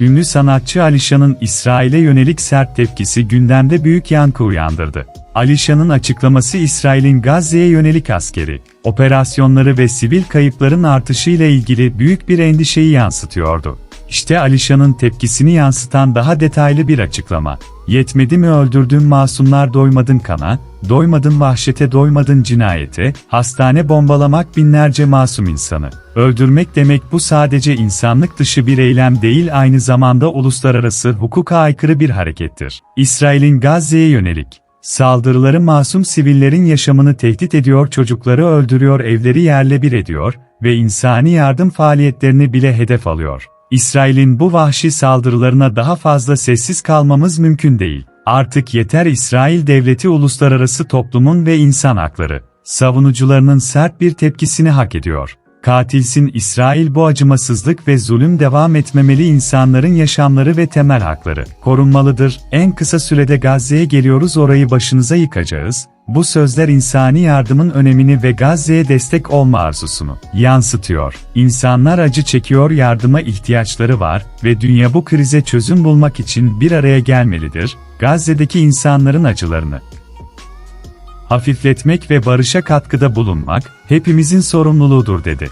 Ünlü sanatçı Alişan'ın İsrail'e yönelik sert tepkisi gündemde büyük yankı uyandırdı. Alişan'ın açıklaması İsrail'in Gazze'ye yönelik askeri, operasyonları ve sivil kayıpların artışıyla ilgili büyük bir endişeyi yansıtıyordu. İşte Alişan'ın tepkisini yansıtan daha detaylı bir açıklama. Yetmedi mi öldürdüğün masumlar doymadın kana, doymadın vahşete doymadın cinayete, hastane bombalamak binlerce masum insanı. Öldürmek demek bu sadece insanlık dışı bir eylem değil aynı zamanda uluslararası hukuka aykırı bir harekettir. İsrail'in Gazze'ye yönelik saldırıları masum sivillerin yaşamını tehdit ediyor çocukları öldürüyor evleri yerle bir ediyor ve insani yardım faaliyetlerini bile hedef alıyor. İsrail'in bu vahşi saldırılarına daha fazla sessiz kalmamız mümkün değil. Artık yeter İsrail devleti uluslararası toplumun ve insan hakları savunucularının sert bir tepkisini hak ediyor. Katilsin İsrail bu acımasızlık ve zulüm devam etmemeli insanların yaşamları ve temel hakları korunmalıdır. En kısa sürede Gazze'ye geliyoruz orayı başınıza yıkacağız. Bu sözler insani yardımın önemini ve Gazze'ye destek olma arzusunu yansıtıyor. İnsanlar acı çekiyor, yardıma ihtiyaçları var ve dünya bu krize çözüm bulmak için bir araya gelmelidir. Gazze'deki insanların acılarını hafifletmek ve barışa katkıda bulunmak hepimizin sorumluluğudur dedi.